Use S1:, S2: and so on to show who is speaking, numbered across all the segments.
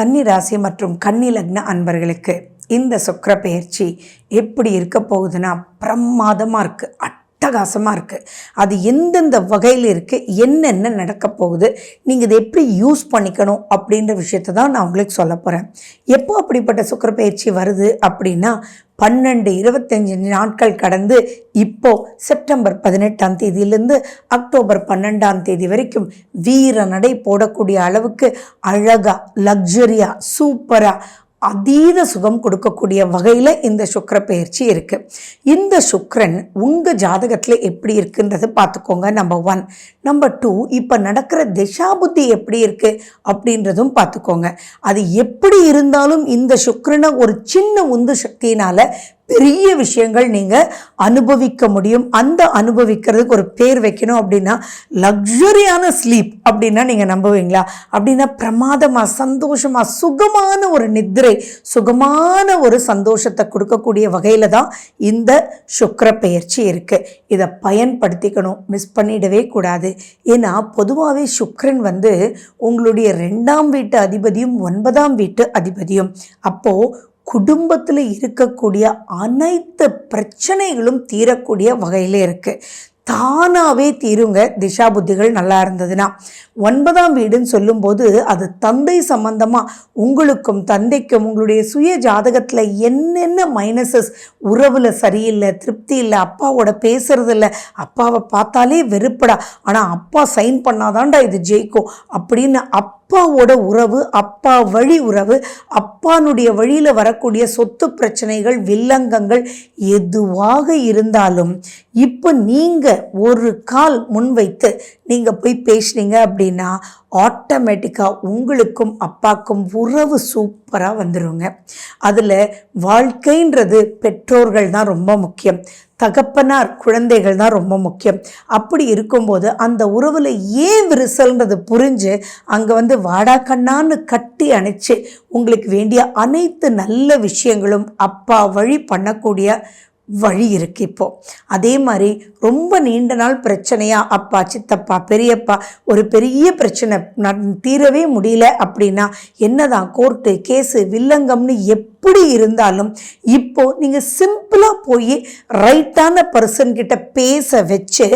S1: கன்னி ராசி மற்றும் கன்னி லக்ன அன்பர்களுக்கு இந்த சுக்கர பயிற்சி எப்படி இருக்க போகுதுன்னா பிரமாதமாக இருக்குது அட்டகாசமாக இருக்குது அது எந்தெந்த வகையில் இருக்குது என்னென்ன நடக்க போகுது நீங்கள் இதை எப்படி யூஸ் பண்ணிக்கணும் அப்படின்ற விஷயத்தை தான் நான் உங்களுக்கு சொல்ல போகிறேன் எப்போ அப்படிப்பட்ட சுக்கிர பயிற்சி வருது அப்படின்னா பன்னெண்டு இருபத்தஞ்சு நாட்கள் கடந்து இப்போ செப்டம்பர் பதினெட்டாம் தேதியிலிருந்து அக்டோபர் பன்னெண்டாம் தேதி வரைக்கும் வீர நடை போடக்கூடிய அளவுக்கு அழகாக லக்ஸரியாக சூப்பராக அதீத சுகம் கொடுக்கக்கூடிய வகையில் இந்த சுக்கர பயிற்சி இருக்குது இந்த சுக்கரன் உங்கள் ஜாதகத்தில் எப்படி இருக்குன்றது பார்த்துக்கோங்க நம்பர் ஒன் நம்பர் டூ இப்போ நடக்கிற திசாபுத்தி எப்படி இருக்குது அப்படின்றதும் பார்த்துக்கோங்க. அது எப்படி இருந்தாலும் இந்த சுக்கிரனை ஒரு சின்ன உந்து சக்தியினால் பெரிய விஷயங்கள் நீங்கள் அனுபவிக்க முடியும். அந்த அனுபவிக்கிறதுக்கு ஒரு பேர் வைக்கணும் அப்படின்னா லக்ஸரியான ஸ்லீப் அப்படின்னா நீங்கள் நம்புவீங்களா? அப்படின்னா பிரமாதமாக சந்தோஷமாக சுகமான ஒரு நித்திரை சுகமான ஒரு சந்தோஷத்தை கொடுக்கக்கூடிய வகையில் தான் இந்த சுக்கர பயிற்சி இருக்குது இதை பயன்படுத்திக்கணும். மிஸ் பண்ணிடவே கூடாது. ஏன்னா பொதுவாகவே சுக்ரன் வந்து உங்களுடைய ரெண்டாம் வீட்டு அதிபதியும் ஒன்பதாம் வீட்டு அதிபதியும். அப்போது குடும்பத்தில் இருக்கக்கூடிய அனைத்து பிரச்சனைகளும் தீரக்கூடிய வகையில் இருக்குது தானாகவே தீருங்க திசா புத்திகள் நல்லா இருந்ததுன்னா. ஒன்பதாம் வீடுன்னு சொல்லும்போது அது தந்தை சம்பந்தமாக உங்களுக்கும் தந்தைக்கும் உங்களுடைய சுய ஜாதகத்தில் என்னென்ன மைனஸஸ் உறவில் சரியில்லை திருப்தி இல்லை அப்பாவோட பேசுறது இல்லை அப்பாவை பார்த்தாலே வெறுப்படா. ஆனால் அப்பா சைன் பண்ணாதான்டா இது ஜெயிக்கும் அப்படின்னு அப் அப்பாவோட உறவு அப்பா வழி உறவு அப்பானுடைய வழியில் வரக்கூடிய சொத்து பிரச்சனைகள் வில்லங்கங்கள் எதுவாக இருந்தாலும் இப்போ நீங்கள் ஒரு கால் முன்வைத்து நீங்கள் போய் பேசுனீங்க அப்படின்னா ஆட்டோமேட்டிக்காக உங்களுக்கும் அப்பாக்கும் உறவு சூப்பராக வந்துடுங்க அதில் வாழ்க்கைன்றது பெற்றோர்கள் தான் ரொம்ப முக்கியம். தகப்பனார் குழந்தைகள் தான் ரொம்ப முக்கியம். அப்படி இருக்கும்போது அந்த உறவில் ஏன் விரிசல்ன்றது புரிஞ்சு அங்கே வந்து வாடா கண்ணான்னு கட்டி அணைச்சு உங்களுக்கு வேண்டிய அனைத்து நல்ல விஷயங்களும் அப்பா வழி பண்ணக்கூடிய வழி இருக்கு இப்போ. அதே மாதிரி ரொம்ப நீண்ட நாள் பிரச்சனையாக அப்பா சித்தப்பா பெரியப்பா ஒரு பெரிய பிரச்சனை தீரவே முடியல அப்படின்னா என்னதான் கோர்ட்டு கேஸு வில்லங்கம்னு எப்படி இருந்தாலும் இப்போ நீங்கள் சிம்பிளாக போய் ரைட்டான பர்சன் கிட்ட பேச வச்சு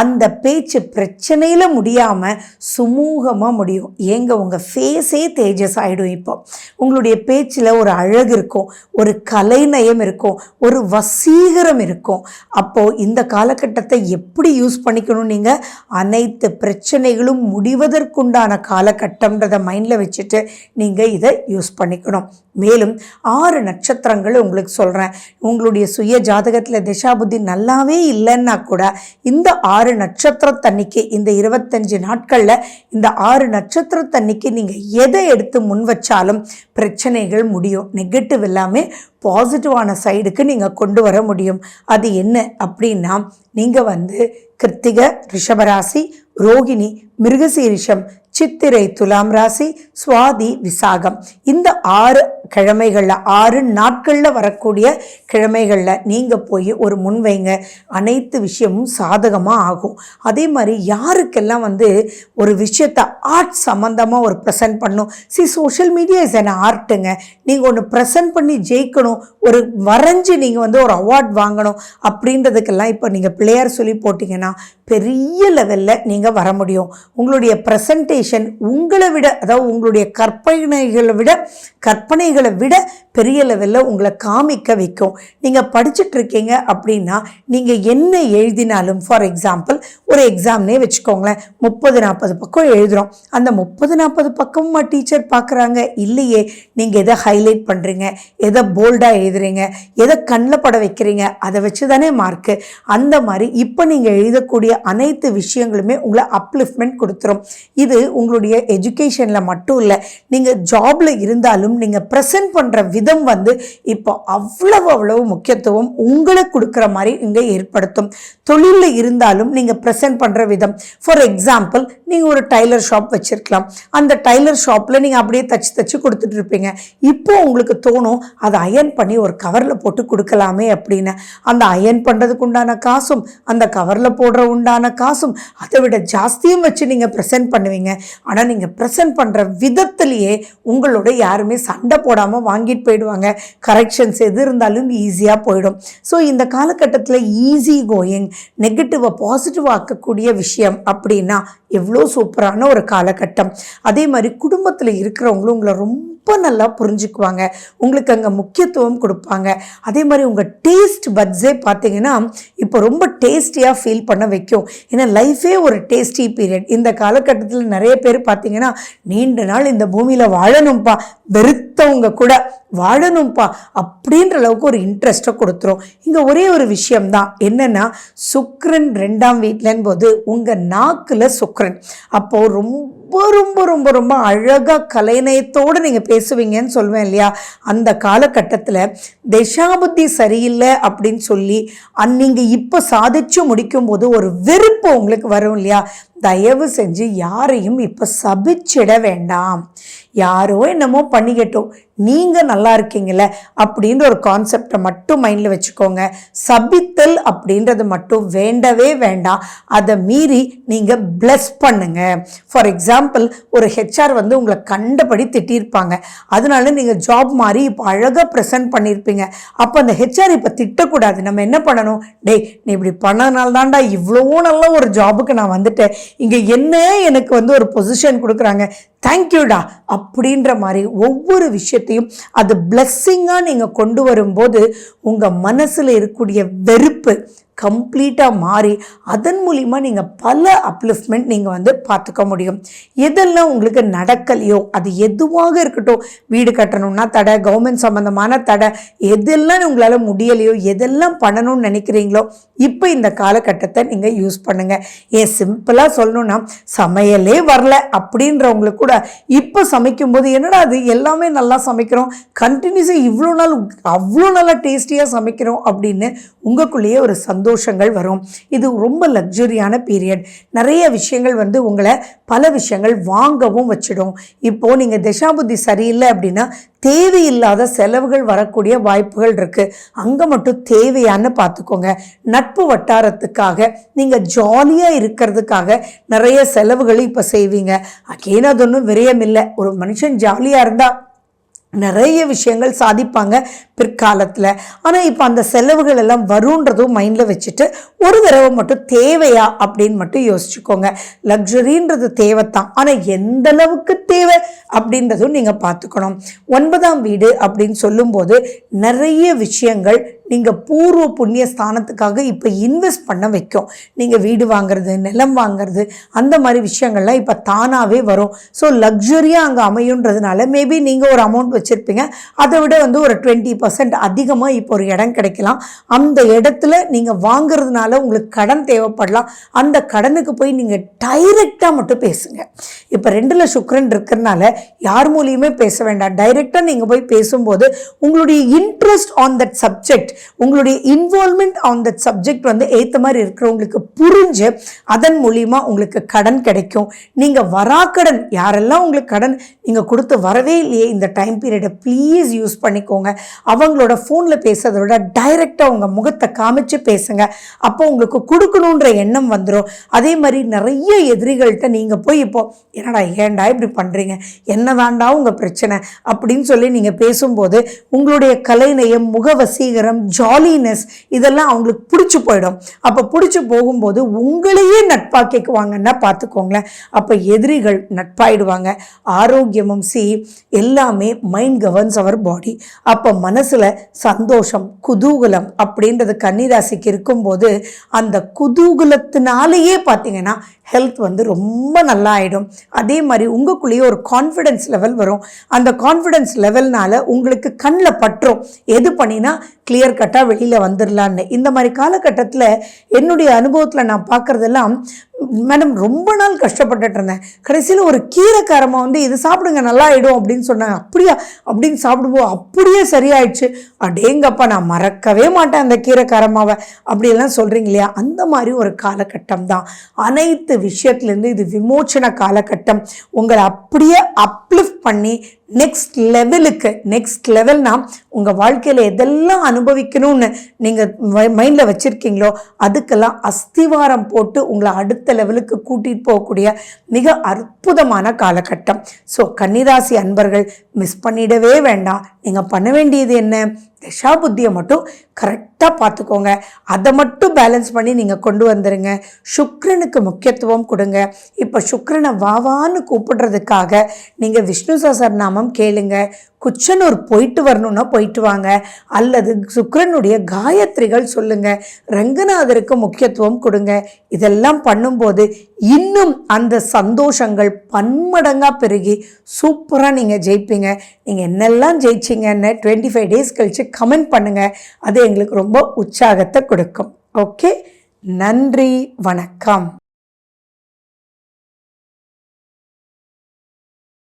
S1: அந்த பேச்சு பிரச்சனையில் முடியாமல் சுமூகமாக முடியும். ஏங்க உங்கள் ஃபேஸே தேஜஸ் ஆகிடும் இப்போ. உங்களுடைய பேச்சில் ஒரு அழகு இருக்கும் ஒரு கலைநயம் இருக்கும் ஒரு வசீகரம் இருக்கும். அப்போது இந்த காலகட்டத்தை எப்படி யூஸ் பண்ணிக்கணும் நீங்கள் அனைத்து பிரச்சனைகளும் முடிவதற்குண்டான காலகட்டம்ன்றதை மைண்டில் வச்சுட்டு நீங்கள் இதை யூஸ் பண்ணிக்கணும். மேலும் ஆறு நட்சத்திரங்கள் உங்களுக்கு சொல்கிறேன் உங்களுடைய சுய ஜாதகத்தில் திசாபுத்தி நல்லாவே இல்லைன்னா கூட இந்த ஆறு நட்சத்திரத்தன்னைக்கு இந்த இருபத்தஞ்சு நாட்களில் இந்த ஆறு நட்சத்திரத்தன்னைக்கு நீங்கள் எதை எடுத்து முன் வச்சாலும் பிரச்சனைகள் முடியும். நெகட்டிவ் எல்லாமே பாசிட்டிவான சைடுக்கு நீங்கள் கொண்டு வர முடியும். அது என்ன அப்படின்னா நீங்கள் வந்து கிருத்திக ரிஷபராசி ரோகிணி மிருகசீரிஷம் சித்திரை துலாம் ராசி சுவாதி விசாகம். இந்த ஆறு கிழமைகளில் ஆறு நாட்களில் வரக்கூடிய கிழமைகளில் நீங்கள் போய் ஒரு முன்வைங்க அனைத்து விஷயமும் சாதகமாக ஆகும். அதே மாதிரி யாருக்கெல்லாம் வந்து ஒரு விஷயத்தை ஆர்ட் சம்மந்தமாக ஒரு ப்ரெசென்ட் பண்ணும் C social media is an ஆர்ட்டுங்க நீங்கள் ஒன்று ப்ரெசென்ட் பண்ணி ஜெயிக்கணும் ஒரு வரைஞ்சி நீங்கள் வந்து ஒரு அவார்ட் வாங்கணும் அப்படின்றதுக்கெல்லாம் இப்போ நீங்கள் பிளேயர் சொல்லி போட்டிங்கன்னா பெரிய லெவலில் நீங்கள் வர முடியும். உங்களுடைய ப்ரெசன்டேஷன் உங்களை விட அதாவது உங்களுடைய கற்பனைகளை விட கற்பனைகளை விட பெரிய லெவலில் உங்களை காமிக்க வைக்கும். நீங்கள் படிச்சுட்டு இருக்கீங்க அப்படின்னா நீங்கள் என்ன எழுதினாலும் ஃபார் எக்ஸாம்பிள் ஒரு எக்ஸாம்னே வச்சுக்கோங்களேன். முப்பது நாற்பது பக்கம் எழுதுகிறோம் அந்த முப்பது நாற்பது பக்கமும் டீச்சர் பார்க்குறாங்க. இல்லையே நீங்கள் எதை ஹைலைட் பண்ணுறீங்க எதை போல்டாக எழுதுறீங்க? எதை கண்ணில் பட வைக்கிறீங்க? அதை வச்சு தானே மார்க்கு அந்த மாதிரி இப்போ நீங்கள் எழுதக்கூடிய அனைத்து விஷயங்களுமே உங்களை அப்லிஃப்ட்மெண்ட் கொடுத்துரும். இது உங்களுடைய எஜுகேஷனில் மட்டும் இல்லை நீங்கள் ஜாபில் இருந்தாலும் நீங்கள் ப்ரெசன்ட் ப்ரெசென்ட் பண்ணுற விதம் வந்து இப்போ அவ்வளவு அவ்வளவு முக்கியத்துவம் உங்களுக்கு கொடுக்குற மாதிரி இங்கே ஏற்படுத்தும். தொழிலில் இருந்தாலும் நீங்கள் ப்ரெசென்ட் பண்ணுற விதம். ஃபார் எக்ஸாம்பிள் நீங்கள் ஒரு டைலர் ஷாப் வச்சுருக்கலாம். அந்த டைலர் ஷாப்பில் நீங்கள் அப்படியே தச்சு தச்சு கொடுத்துட்டு இருப்பீங்க. இப்போ உங்களுக்கு தோணும் அதை அயன் பண்ணி ஒரு கவரில் போட்டு கொடுக்கலாமே அப்படின்னு. அந்த அயன் பண்ணுறதுக்கு உண்டான காசும் அந்த கவரில் போடுற உண்டான காசும் அதை விட ஜாஸ்தியும் வச்சு நீங்கள் ப்ரெசென்ட் பண்ணுவீங்க. ஆனால் நீங்கள் ப்ரெசென்ட் பண்ணுற விதத்துலேயே உங்களோட யாருமே சண்டை போடாமல் வாங்கிட்டு போயிடுவாங்க. கரெக்ஷன்ஸ் எது இருந்தாலும் ஈஸியாக போயிடும். ஸோ இந்த காலகட்டத்தில் ஈஸி கோயிங் நெகட்டிவை பாசிட்டிவ் ஆக்கக்கூடிய விஷயம் அப்படின்னா எவ்வளோ சூப்பரான ஒரு காலகட்டம். அதே மாதிரி குடும்பத்தில் இருக்கிறவங்களும் உங்களை ரொம்ப ரொம்ப நல்லா புரிஞ்சுக்குவாங்க. உங்களுக்கு அங்கே முக்கியத்துவம் கொடுப்பாங்க. அதே மாதிரி உங்கள் டேஸ்ட் பட்ஸே பார்த்தீங்கன்னா இப்போ ரொம்ப டேஸ்டியாக ஃபீல் பண்ண வைக்கும். ஏன்னா லைஃபே ஒரு டேஸ்டி பீரியட் இந்த காலகட்டத்தில் நிறைய பேர் பார்த்தீங்கன்னா நீண்ட நாள் இந்த பூமியில் வாழணும்ப்பா. வெறுத்தவங்க கூட வாழணும்ப்பா. அப்படின்ற அளவுக்கு ஒரு இன்ட்ரெஸ்ட்டை கொடுத்துரும். இங்கே ஒரே ஒரு விஷயம்தான் என்னென்னா சுக்ரன் ரெண்டாம் வீட்டிலன் போது உங்கள் நாக்கில் சுக்ரன் அப்போது ரொம்ப ரொம்ப ரொம்ப ரொம்ப ரொம்ப அழகாக கலைநயத்தோடு நீங்கள் பேசுவீங்கன்னு சொல்லுவேன் இல்லையா? அந்த காலகட்டத்தில் தசாபுத்தி சரியில்லை அப்படின்னு சொல்லி நீங்கள் இப்போ சாதிச்சு முடிக்கும்போது ஒரு வெறுப்பு உங்களுக்கு வரும் இல்லையா? தயவு செஞ்சு யாரையும் இப்போ சபிச்சிட வேண்டாம். யாரோ என்னமோ பண்ணிக்கட்டும். நீங்கள் நல்லா இருக்கீங்கள அப்படின்ற ஒரு கான்செப்டை மட்டும் மைண்டில் வச்சுக்கோங்க. சபித்தல் அப்படின்றது மட்டும் வேண்டவே வேண்டாம். அதை மீறி நீங்கள் bless பண்ணுங்க. ஃபார் எக்ஸாம்பிள் ஒரு ஹெச்ஆர் வந்து உங்களை கண்டபடி திட்டியிருப்பாங்க. அதனால நீங்கள் ஜாப் மாதிரி இப்போ அழகாக ப்ரெசென்ட் பண்ணியிருப்பீங்க. அப்போ அந்த ஹெச்ஆர் இப்போ திட்டக்கூடாது. நம்ம என்ன பண்ணணும்? டேய் நீ இப்படி பண்ணதுனால தான்டா இவ்வளோ நல்ல ஒரு ஜாபுக்கு நான் வந்துட்டேன். இங்கே என்ன எனக்கு வந்து ஒரு பொசிஷன் கொடுக்குறாங்க? தேங்க்யூடா அப்படின்ற மாதிரி ஒவ்வொரு விஷயத்தையும் அது பிளெஸ்ஸிங்காக நீங்கள் கொண்டு வரும்போது உங்கள் மனசில் இருக்கக்கூடிய வெறுப்பு கம்ப்ளீட்டாக மாறி அதன் மூலிமா நீங்கள் பல அப்லிஃப்ட்மெண்ட் நீங்கள் வந்து பார்த்துக்க முடியும். எதெல்லாம் உங்களுக்கு நடக்கலையோ அது எதுவாக இருக்கட்டும் வீடு கட்டணும்னா தடை கவர்மெண்ட் சம்மந்தமான தடை எதெல்லாம் உங்களால் முடியலையோ எதெல்லாம் பண்ணணும்னு நினைக்கிறீங்களோ இப்போ இந்த காலகட்டத்தை நீங்கள் யூஸ் பண்ணுங்கள் ஏன் சிம்பிளாக சொல்லணும்னா சமையலே வரல அப்படின்றவங்களுக்கு கூட இப்போ சமைக்கும்போது என்னடா அது எல்லாமே நல்லா சமைக்கிறோம் கண்டினியூஸாக இவ்வளோ நாள் அவ்வளோ நல்லா டேஸ்டியாக சமைக்கிறோம் அப்படின்னு உங்களுக்குள்ளேயே ஒரு சந்தோஷங்கள் வரும். இது ரொம்ப லக்ஸுரியான பீரியட் நிறைய விஷயங்கள் வந்து உங்களை பல விஷயங்கள் வாங்கவும் வச்சிடும். இப்போது நீங்கள் தசாபுத்தி சரியில்லை அப்படின்னா தேவையில்லாத செலவுகள் வரக்கூடிய வாய்ப்புகள் இருக்குது அங்கே மட்டும் தேவையான்னு பார்த்துக்கோங்க. நட்பு வட்டாரத்துக்காக நீங்கள் ஜாலியாக இருக்கிறதுக்காக நிறைய செலவுகளை இப்போ செய்வீங்க. அகேன் அது ஒன்றும் விரயம் இல்லை ஒரு மனுஷன் ஜாலியாக இருந்தால் நிறைய விஷயங்கள் சாதிப்பாங்க பிற்காலத்தில். ஆனால் இப்போ அந்த செலவுகள் எல்லாம் வருன்றதும் மைண்டில் வச்சுட்டு ஒரு தடவை மட்டும் தேவையா அப்படின்னு மட்டும் யோசிச்சுக்கோங்க. லக்ஸரின்றது தேவைத்தான். ஆனால் எந்த அளவுக்கு தேவை அப்படின்றதும் நீங்கள் பார்த்துக்கணும். ஒன்பதாம் வீடு அப்படின்னு சொல்லும்போது நிறைய விஷயங்கள் நீங்கள் பூர்வ புண்ணிய ஸ்தானத்துக்காக இப்போ இன்வெஸ்ட் பண்ண வைக்கும். நீங்கள் வீடு வாங்குறது நிலம் வாங்குறது அந்த மாதிரி விஷயங்கள்லாம் இப்போ தானாகவே வரும். ஸோ லக்ஸுரியாக அங்கே அமையுன்றதுனால மேபி நீங்கள் ஒரு அமௌண்ட் வச்சுருப்பீங்க. அதை விட வந்து ஒரு டுவெண்ட்டி பர்சன்ட் அதிகமாக இப்போ ஒரு இடம் கிடைக்கலாம். அந்த இடத்துல நீங்கள் வாங்குறதுனால உங்களுக்கு கடன் தேவைப்படலாம். அந்த கடனுக்கு போய் நீங்கள் டைரெக்டாக மட்டும் பேசுங்க. இப்போ ரெண்டில் சுக்கரன் இருக்கிறனால யார் மூலியமே பேச வேண்டாம். டைரெக்டாக நீங்கள் போய் பேசும்போது உங்களுடைய இன்ட்ரெஸ்ட் ஆன் தட் சப்ஜெக்ட் உங்களுடைய இன்வால்மெண்ட் ஆன் தட் சப்ஜெக்ட் வந்து ஏற்ற மாதிரி இருக்கிறவங்களுக்கு புரிஞ்சு அதன் மூலியமா உங்களுக்கு கடன் கிடைக்கும். நீங்கள் வராக்கடன் யாரெல்லாம் உங்களுக்கு கடன் நீங்கள் கொடுத்து வரவே இல்லையே இந்த டைம் பீரியடை ப்ளீஸ் யூஸ் பண்ணிக்கோங்க. அவங்களோட ஃபோனில் பேசுறதை விட டைரெக்டாக உங்கள் முகத்தை காமிச்சு பேசுங்க. அப்போ உங்களுக்கு கொடுக்கணுன்ற எண்ணம் வந்துடும் அதே மாதிரி நிறைய எதிரிகள்கிட்ட நீங்கள் போய் இப்போ என்னடா ஏன்டா இப்படி பண்ணுறீங்க என்னதான்டா உங்கள் பிரச்சனை? அப்படின்னு சொல்லி நீங்கள் பேசும்போது உங்களுடைய கலைநயம் முக வசீகரம் ஜாலினஸ் இதெல்லாம் அவங்களுக்கு பிடிச்சி போயிடும். அப்போ பிடிச்சி போகும்போது உங்களையே நட்பாக்கிக்குவாங்கன்னா பார்த்துக்கோங்களேன். அப்போ எதிரிகள் நட்பாயிடுவாங்க. ஆரோக்கியமும் சி எல்லாமே மைண்ட் கவர்ன்ஸ் அவர் பாடி அப்போ மனசில் சந்தோஷம் குதூகலம் அப்படின்றது கன்னிராசிக்கு இருக்கும்போது அந்த குதூகலத்தினாலேயே பார்த்தீங்கன்னா ஹெல்த் வந்து ரொம்ப நல்லா ஆகிடும் அதே மாதிரி உங்களுக்குள்ளேயே ஒரு கான்ஃபிடென்ஸ் லெவல் வரும். அந்த கான்ஃபிடென்ஸ் லெவல்னால உங்களுக்கு கண்ணில் பற்றும். எது பண்ணினா கிளியர் கட்டாக வெளியில் வந்துடலான்னு இந்த மாதிரி காலகட்டத்தில் என்னுடைய அனுபவத்தில் நான் பார்க்குறதெல்லாம் மேடம் ரொம்ப நாள் கஷ்டப்பட்டுட்டு இருந்தேன். கடைசியில் ஒரு கீரைக்காரமா வந்து இது சாப்பிடுங்க நல்லா ஆகிடும் அப்படின்னு சொன்னாங்க. அப்படியா? அப்படின்னு சாப்பிடுவோம் அப்படியே சரியாயிடுச்சு. அடேங்கப்பா நான் மறக்கவே மாட்டேன் அந்த கீரைக்காரமாவை அப்படியெல்லாம் சொல்கிறீங்க இல்லையா? அந்த மாதிரி ஒரு காலகட்டம் தான். அனைத்து விஷயத்துலேருந்து இது விமோச்சன காலகட்டம். உங்களை அப்படியே அப்லிஃப்ட் பண்ணி நெக்ஸ்ட் லெவலுக்கு நெக்ஸ்ட் லெவல்னா உங்கள் வாழ்க்கையில் எதெல்லாம் அனுபவிக்கணும்னு நீங்கள் மைண்டில் வச்சுருக்கீங்களோ அதுக்கெல்லாம் அஸ்திவாரம் போட்டு உங்களை அடுத்த லெவலுக்கு கூட்டிகிட்டு போகக்கூடிய மிக அற்புதமான காலகட்டம். ஸோ கன்னிராசி அன்பர்கள் மிஸ் பண்ணிடவே வேண்டாம். நீங்கள் பண்ண வேண்டியது என்ன? திஷா புத்தியை மட்டும் கரெக்டாக பார்த்துக்கோங்க. அதை மட்டும் பேலன்ஸ் பண்ணி நீங்கள் கொண்டு வந்துடுங்க சுக்ரனுக்கு முக்கியத்துவம் கொடுங்க. இப்போ சுக்ரனை வாவான்னு கூப்பிடுறதுக்காக நீங்கள் விஷ்ணு சசர்நாமம் கேளுங்க. குச்சனூர் போயிட்டு வரணும்னா போயிட்டு வாங்க. அல்லது சுக்ரனுடைய காயத்ரிகள் சொல்லுங்க. ரங்கநாதருக்கு முக்கியத்துவம் கொடுங்க. இதெல்லாம் பண்ணும்போது இன்னும் அந்த சந்தோஷங்கள் பன்மடங்காக பெருகி சூப்பராக நீங்கள் ஜெயிப்பீங்க. நீங்கள் என்னெல்லாம் ஜெயிச்சிங்கன்னு டுவெண்ட்டி ஃபைவ் டேஸ் கழித்து கமெண்ட் பண்ணுங்கள் அது எங்களுக்கு ரொம்ப உற்சாகத்தை கொடுக்கும். ஓகே நன்றி வணக்கம்.